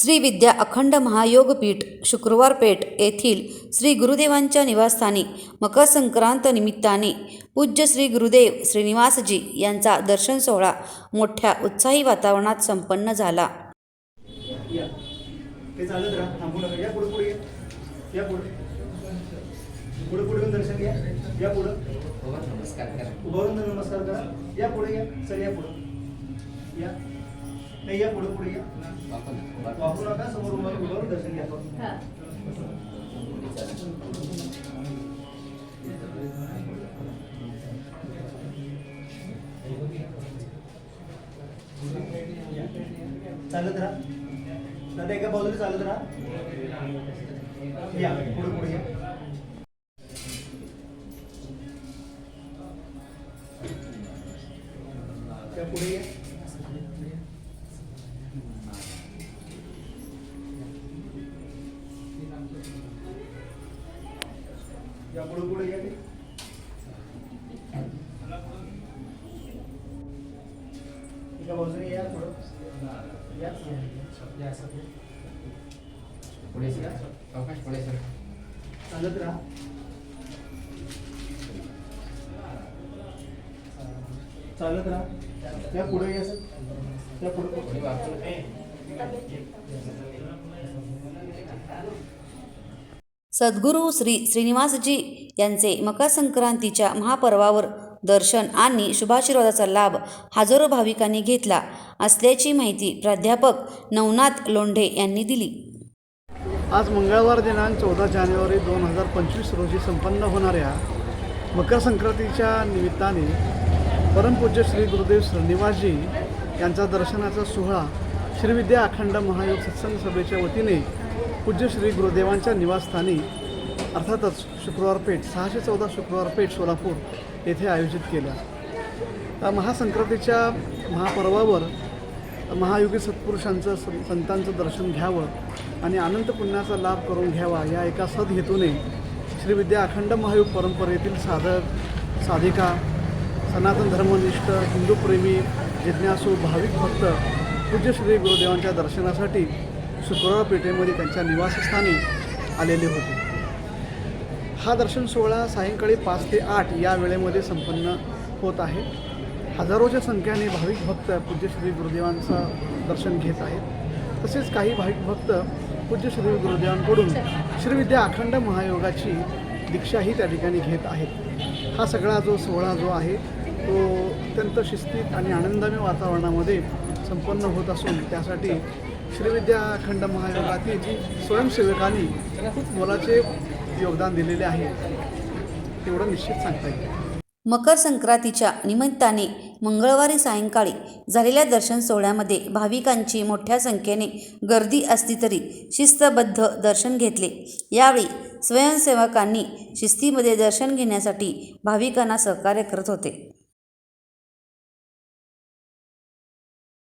श्री विद्या अखंड महायोगपीठ शुक्रवार पेठ येथील श्री गुरुदेवांच्या निवासस्थानी मकर संक्रांत निमित्ताने पूज्य श्री गुरुदेव श्रीनिवासजी यांचा दर्शन सोहळा मोठ्या उत्साही वातावरणात संपन्न झाला. या नमस्कार नाही या पुढे पुढे या. वापरू नका समोर उभारून उभारून दर्शन घ्या. चालत राहा. दादा एका बाजूला चालत राहा. या पुढे पुढे या. पुढे या. या पुढे पुढे या ते. एका बाजूने या पुढं या. या असं. पुढे सर अवकाश पुढे सर चालत राहा. चालत राहा. या पुढे या सर. त्या पुढे. सद्गुरू श्री श्रीनिवासजी यांचे मकर संक्रांतीच्या महापर्वावर दर्शन आणि शुभाशीर्वादाचा लाभ हजारो भाविकांनी घेतला असल्याची माहिती प्राध्यापक नवनाथ लोंढे यांनी दिली. आज मंगळवार दिनांक चौदा जानेवारी दोन हजार पंचवीस रोजी संपन्न होणाऱ्या मकर संक्रांतीच्या निमित्ताने परमपूज्य श्री गुरुदेव श्रीनिवासजी यांचा दर्शनाचा सोहळा श्रीविद्या अखंड महायोग सत्संग सभेच्या वतीने पूज्य श्री गुरुदेवांच्या निवासस्थानी अर्थातच शुक्रवार पेठ सहाशे चौदा शुक्रवार पेठ सोलापूर येथे आयोजित केला महासंक्रांतीच्या महापर्वावर महायुगी सत्पुरुषांचं सं- संतांचं दर्शन घ्यावं आणि अनंत पुण्याचा लाभ करून घ्यावा या एका सदहेतूने श्री विद्या अखंड महायुग परंपरेतील साधक साधिका सनातन धर्मनिष्ठ हिंदूप्रेमी जिज्ञासू भाविक भक्त पूज्य श्री गुरुदेवांच्या दर्शनासाठी शुक्रवार पेठेमध्ये त्यांच्या निवासस्थानी आलेले होते. हा दर्शन सोहळा सायंकाळी पाच ते आठ या वेळेमध्ये संपन्न होत आहे. हजारोच्या संख्येने भाविक भक्त पूज्य श्री गुरुदेवांचं दर्शन घेत आहेत. तसेच काही भाविक भक्त पूज्य श्री गुरुदेवांकडून श्रीविद्या अखंड महायोगाची दीक्षाही त्या ठिकाणी घेत आहेत. हा सगळा जो सोहळा जो आहे तो अत्यंत शिस्तीत आणि आनंदमय वातावरणामध्ये संपन्न होत असून त्यासाठी श्रीविद्याखंड महायोगातील स्वयंसेवकांनी खूप मोलाचे योगदान दिलेले आहे तेवढं निश्चित सांगता येईल. मकर संक्रांतीच्या निमित्ताने मंगळवारी सायंकाळी झालेल्या दर्शन सोहळ्यामध्ये भाविकांची मोठ्या संख्येने गर्दी असली तरी शिस्तबद्ध दर्शन घेतले. यावेळी स्वयंसेवकांनी शिस्तीमध्ये दर्शन घेण्यासाठी भाविकांना सहकार्य करत होते.